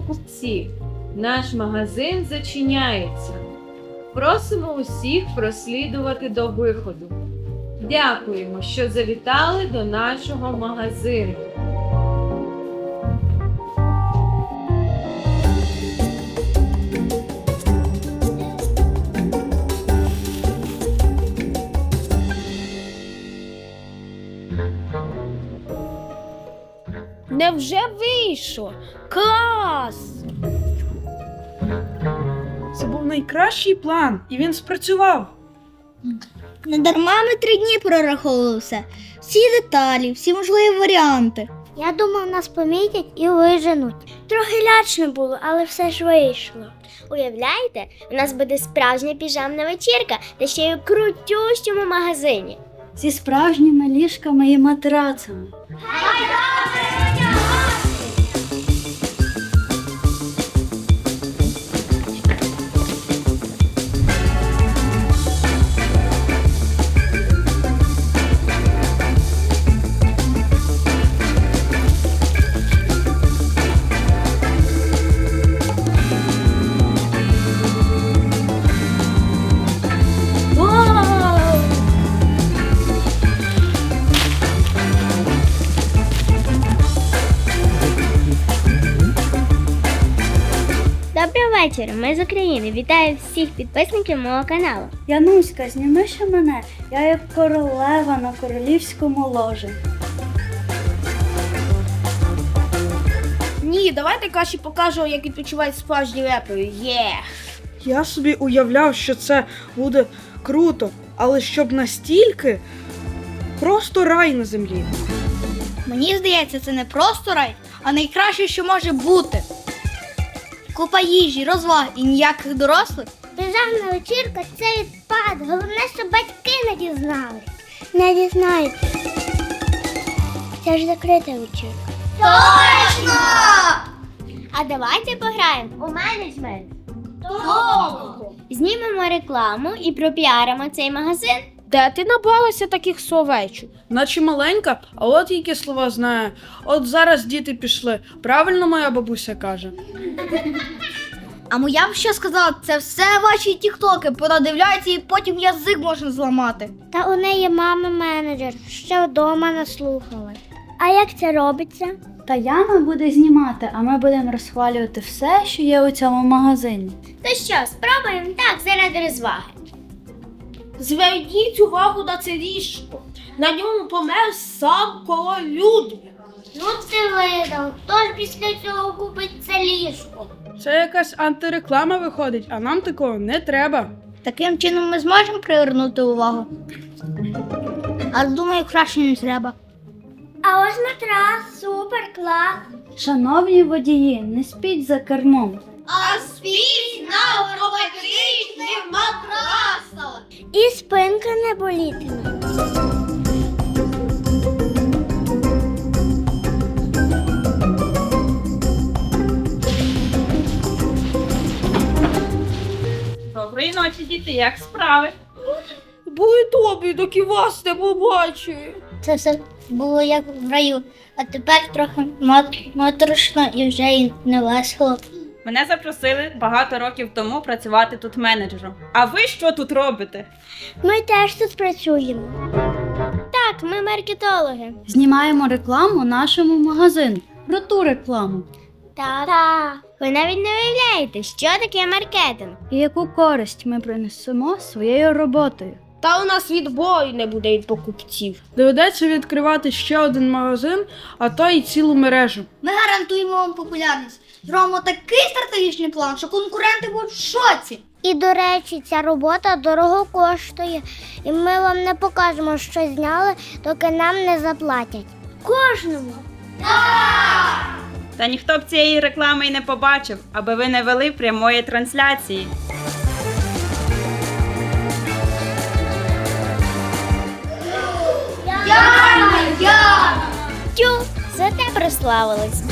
Покупці, наш магазин зачиняється. Просимо усіх прослідувати до виходу. Дякуємо, що завітали до нашого магазину. Невже вийшло? Клас! Це був найкращий план, і він спрацював. Не дарма ми три дні прораховували все. Всі деталі, всі можливі варіанти. Я думав, нас помітять і виженуть. Трохи лячно було, але все ж вийшло. Уявляєте, у нас буде справжня піжамна вечірка, та ще й у крутющому магазині. Зі справжніми ліжками і матрацами. Добрий вечір, ми з України. Вітаю всіх підписників мого каналу. Януська, зніми ще мене. Я як королева на королівському ложі. Ні, давайте краще покажу, як відпочивають справжні репери. Є! Я собі уявляв, що це буде круто, але щоб настільки просто рай на землі. Мені здається, це не просто рай, а найкраще, що може бути. Купа їжі, розваг і ніяких дорослих. Піжамна вечірка це відпад. Головне, щоб батьки не дізнались. Не дізнаються. Це ж закрита вечірка. Точно! А давайте пограємо у менеджмент. Знімемо рекламу і пропіаримо цей магазин. Де ти набралася таких словечок? Наче маленька, а от які слова знає. От зараз діти пішли. Правильно моя бабуся каже. А моя б що сказала, це все ваші тіктоки, продивляються і потім язик можна зламати. Та у неї мама менеджер, ще вдома наслухалась. А як це робиться? Та Яна буде знімати, а ми будемо розхвалювати все, що є у цьому магазині. То що, спробуємо так заради розваги. Зверніть увагу на це ліжко. На ньому помер сам король Людвig. Ну це видав. Хто ж після цього купить це ліжко? Це якась антиреклама виходить, а нам такого не треба. Таким чином ми зможемо привернути увагу. А думаю, краще не треба. А ось матрас, супер, клас. Шановні водії, не спіть за кермом. А спіть на ортопедичних матрасах. І спинка не болітиме. Доброї ночі, діти, як справи? Були добрі, доки вас не побачили. Це все було як в раю, а тепер трохи мот- моторошно і вже й не весело. Мене запросили багато років тому працювати тут менеджером. А ви що тут робите? Ми теж тут працюємо. Так, ми маркетологи. Знімаємо рекламу нашому магазину. Про ту рекламу. Так. Так. Ви навіть не уявляєте, що таке маркетинг. І яку користь ми принесемо своєю роботою. Та у нас відбою не буде від покупців. Доведеться відкривати ще один магазин, а то й цілу мережу. Ми гарантуємо вам популярність. Зробимо такий стратегічний план, що конкуренти будуть в шоці. І до речі, ця робота дорого коштує, і ми вам не покажемо, що зняли, доки нам не заплатять. Кожному. Та ніхто б цієї реклами й не побачив, аби ви не вели прямої трансляції. Тю, зате прославились.